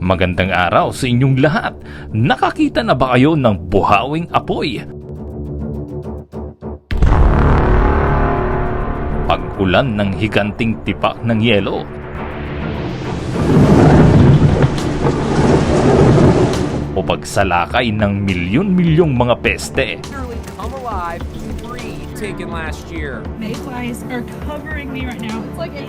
Magandang araw sa inyong lahat. Nakakita na ba kayo ng buhawing apoy? Pag-ulan ng higanting tipak ng yelo. O pagsalakay ng milyon-milyong mga peste. taken last year. Mayflies are covering me right now. It's like a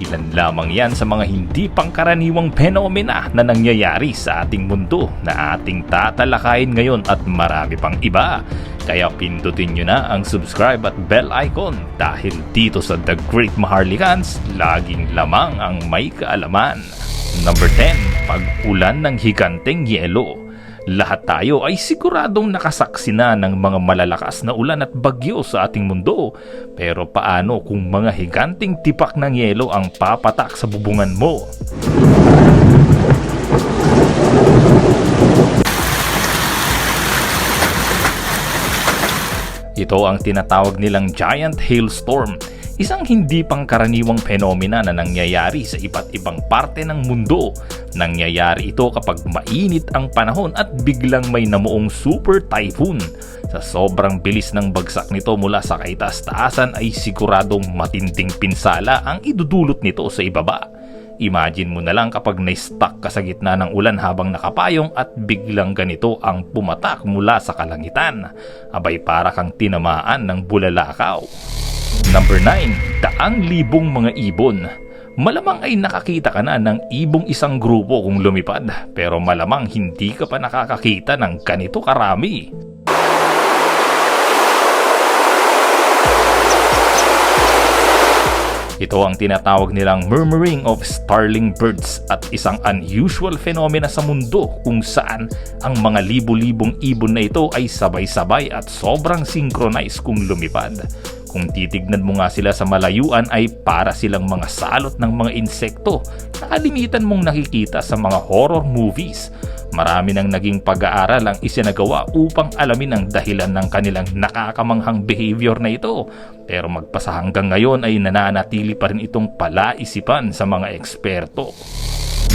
Ilan lamang yan sa mga hindi pangkaraniwang penomena na nangyayari sa ating mundo na ating tatalakayin ngayon at marami pang iba. Kaya pindutin nyo na ang subscribe at bell icon dahil dito sa The Great Maharlikans, laging lamang ang may kaalaman. Number 10, pag-ulan ng higanteng yelo. Lahat tayo ay siguradong nakasaksi na ng mga malalakas na ulan at bagyo sa ating mundo. Pero paano kung mga higanting tipak ng yelo ang papatak sa bubungan mo? Ito ang tinatawag nilang giant hailstorm, isang hindi pangkaraniwang fenomena na nangyayari sa iba't ibang parte ng mundo. Nangyayari ito kapag mainit ang panahon at biglang may namuong super typhoon. Sa sobrang bilis ng bagsak nito mula sa kaitaas-taasan ay siguradong matinding pinsala ang idudulot nito sa ibaba. Imagine mo na lang kapag na-stuck ka sa gitna ng ulan habang nakapayong at biglang ganito ang pumatak mula sa kalangitan. Abay para kang tinamaan ng bulalakaw. Number 9. Daang libong mga ibon. Malamang ay nakakita ka na ng ibong isang grupo kung lumipad pero malamang hindi ka pa nakakakita ng ganito karami. Ito ang tinatawag nilang murmuring of starling birds at isang unusual phenomena sa mundo kung saan ang mga libu-libong ibon na ito ay sabay-sabay at sobrang synchronized kung lumipad. Kung titignan mo nga sila sa malayuan ay para silang mga salot ng mga insekto na kalimitan mong nakikita sa mga horror movies. Marami nang naging pag-aaral ang isinagawa upang alamin ang dahilan ng kanilang nakakamanghang behavior na ito. Pero magpasa hanggang ngayon ay nananatili pa rin itong palaisipan sa mga eksperto.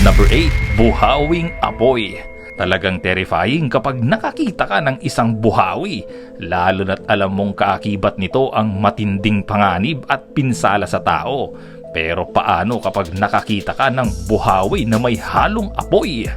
Number 8. Buhawing apoy. Talagang terrifying kapag nakakita ka ng isang buhawi, lalo na't alam mong kaakibat nito ang matinding panganib at pinsala sa tao. Pero paano kapag nakakita ka ng buhawi na may halong apoy?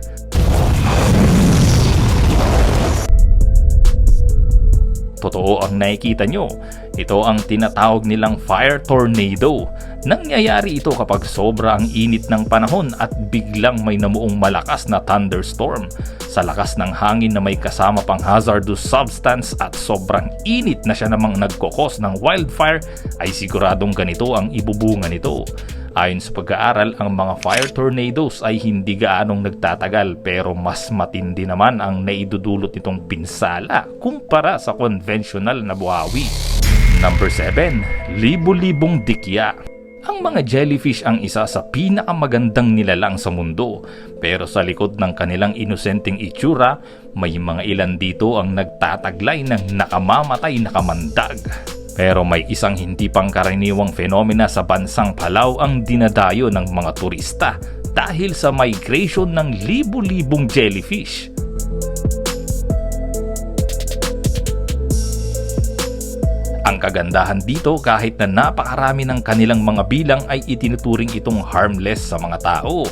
Totoo ang nakikita nyo. Ito ang tinatawag nilang fire tornado. Nangyayari ito kapag sobra ang init ng panahon at biglang may namuong malakas na thunderstorm. Sa lakas ng hangin na may kasama pang hazardous substance at sobrang init na siya namang nagkokos ng wildfire ay siguradong ganito ang ibubunga nito. Ayon sa pag-aaral, ang mga fire tornadoes ay hindi gaanong nagtatagal pero mas matindi naman ang naidudulot nitong pinsala kumpara sa konvensyonal na buhawi. Number 7. Libo-libong dikya. Ang mga jellyfish ang isa sa pinakamagandang nilalang sa mundo. Pero sa likod ng kanilang inosenteng itsura, may mga ilan dito ang nagtataglay ng nakamamatay na kamandag. Pero may isang hindi pangkaraniwang fenomena sa bansang Palau ang dinadayo ng mga turista dahil sa migration ng libu-libong jellyfish. Ang kagandahan dito kahit na napakarami ng kanilang mga bilang ay itinuturing itong harmless sa mga tao.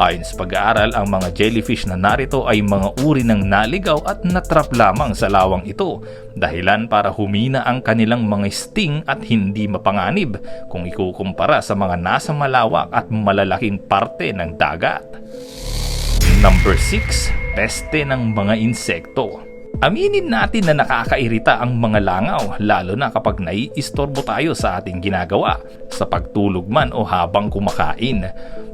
Ayon sa pag-aaral, ang mga jellyfish na narito ay mga uri ng naligaw at natrap lamang sa lawang ito. Dahilan para humina ang kanilang mga sting at hindi mapanganib kung ikukumpara sa mga nasa malawak at malalaking parte ng dagat. Number 6. Peste ng mga insekto. Aminin natin na nakakairita ang mga langaw lalo na kapag naiistorbo tayo sa ating ginagawa sa pagtulog man o habang kumakain.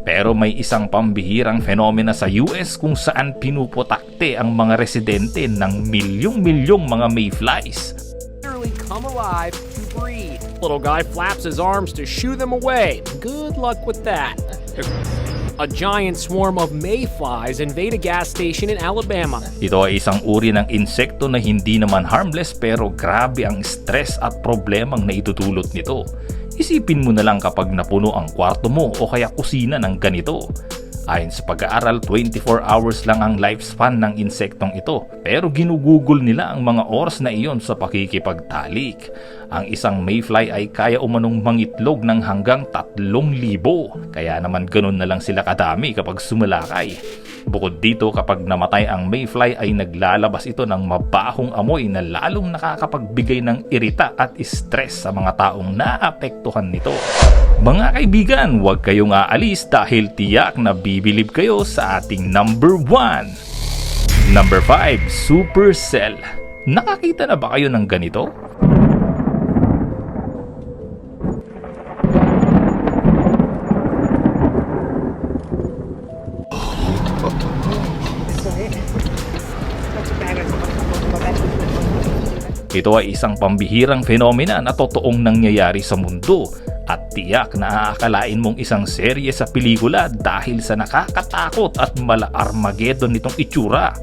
Pero may isang pambihirang fenomena sa US kung saan pinuputakte ang mga residente ng milyong-milyong mga mayflies. Come alive to breathe. Little guy flaps his arms to shoo them away. Good luck with that. A giant swarm of mayflies invade a gas station in Alabama. Ito ay isang uri ng insekto na hindi naman harmless pero grabe ang stress at problemang naitutulot nito. Isipin mo na lang kapag napuno ang kwarto mo o kaya kusina ng ganito. Ayon sa pag-aaral, 24 hours lang ang lifespan ng insektong ito pero ginugugol nila ang mga oras na iyon sa pakikipagtalik. Ang isang mayfly ay kaya umanong mangitlog ng hanggang 3,000 kaya naman ganun na lang sila kadami kapag sumalakay. Bukod dito kapag namatay ang mayfly ay naglalabas ito ng mabahong amoy na lalong nakakapagbigay ng irita at stress sa mga taong naapektuhan nito. Mga kaibigan, huwag kayong aalis dahil tiyak na bibilib kayo sa ating number 1. Number 5, Supercell. Nakakita na ba kayo ng ganito? Ito ay isang pambihirang fenomena na totoong nangyayari sa mundo at tiyak na aakalain mong isang serye sa pelikula dahil sa nakakatakot at mala-Armageddon nitong itsura.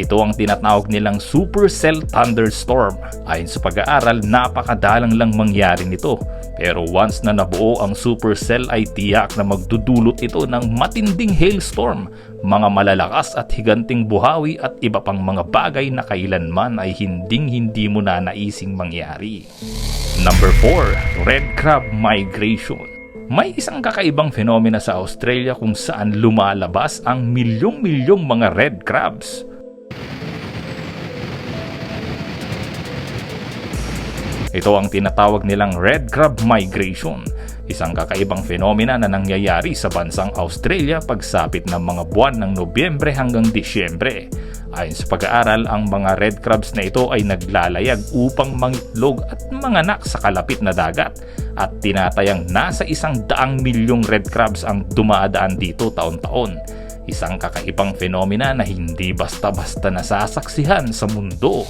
Ito ang tinatawag nilang Supercell Thunderstorm. Ayon sa pag-aaral, napakadalang lang mangyari nito. Pero once na nabuo ang supercell ay tiyak na magdudulot ito ng matinding hailstorm, mga malalakas at higanting buhawi at iba pang mga bagay na kailanman ay hinding hindi mo na naising mangyari. Number 4, Red Crab Migration. May isang kakaibang fenomena sa Australia kung saan lumalabas ang milyong-milyong mga red crabs. Ito ang tinatawag nilang red crab migration, isang kakaibang fenomena na nangyayari sa bansang Australia pagsapit ng mga buwan ng Nobyembre hanggang Disyembre. Ayon sa pag-aaral, ang mga red crabs na ito ay naglalayag upang mangitlog at manganak sa kalapit na dagat at tinatayang nasa isang daang milyong red crabs ang dumaadaan dito taon-taon. Isang kakaibang fenomena na hindi basta-basta nasasaksihan sa mundo.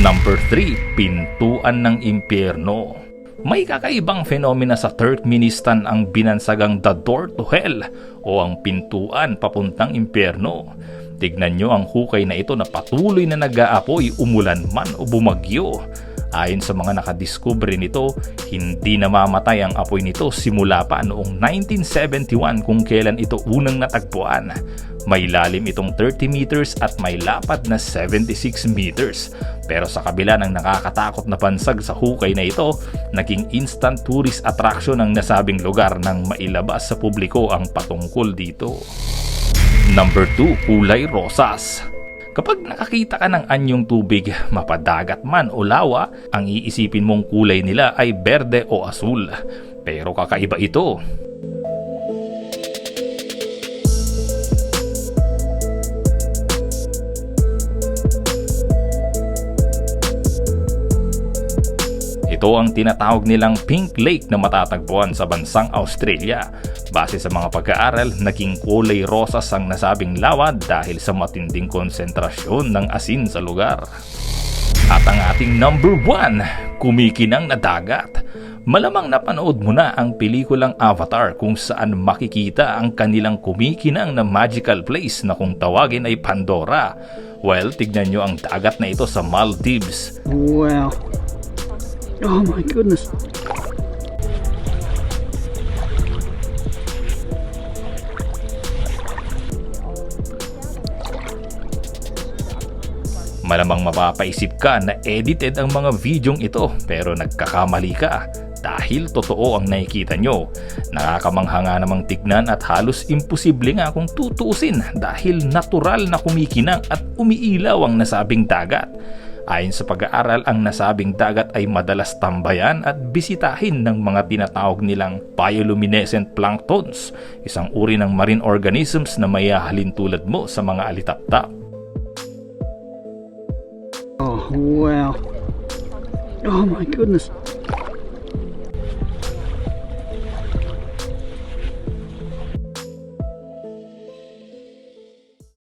Number 3, Pintuan ng Impyerno. May kakaibang fenomena sa Turkmenistan ang binansagang The Door to Hell o ang pintuan papuntang impyerno. Tignan nyo ang hukay na ito na patuloy na nag-aapoy umulan man o bumagyo. Ayon sa mga nakadiskubre nito, hindi namamatay ang apoy nito simula pa noong 1971 kung kailan ito unang natagpuan. May lalim itong 30 meters at may lapad na 76 meters. Pero sa kabila ng nakakatakot na pansag sa hukay na ito, naging instant tourist attraction ang nasabing lugar nang mailabas sa publiko ang patungkol dito. Number 2, kulay rosas. Kapag nakakita ka ng anyong tubig, mapadagat man o lawa, ang iisipin mong kulay nila ay berde o asul. Pero kakaiba ito. Ito ang tinatawag nilang Pink Lake na matatagpuan sa bansang Australia. Base sa mga pag-aaral, naging kulay rosas ang nasabing lawa dahil sa matinding konsentrasyon ng asin sa lugar. At ang ating number 1, kumikinang na dagat. Malamang napanood mo na ang pelikulang Avatar kung saan makikita ang kanilang kumikinang na magical place na kung tawagin ay Pandora. Well, tignan nyo ang dagat na ito sa Maldives. Wow. Oh my goodness. Malamang mapapaisip ka na edited ang mga videong ito pero nagkakamali ka dahil totoo ang nakikita nyo. Nakakamangha nga namang tignan at halos imposible nga kung tutuusin dahil natural na kumikinang at umiilaw ang nasabing dagat. Ayon sa pag-aaral, ang nasabing dagat ay madalas tambayan at bisitahin ng mga tinatawag nilang bioluminescent planktons, isang uri ng marine organisms na mayahalin tulad mo sa mga alitaptap. Oh wow. Oh my goodness.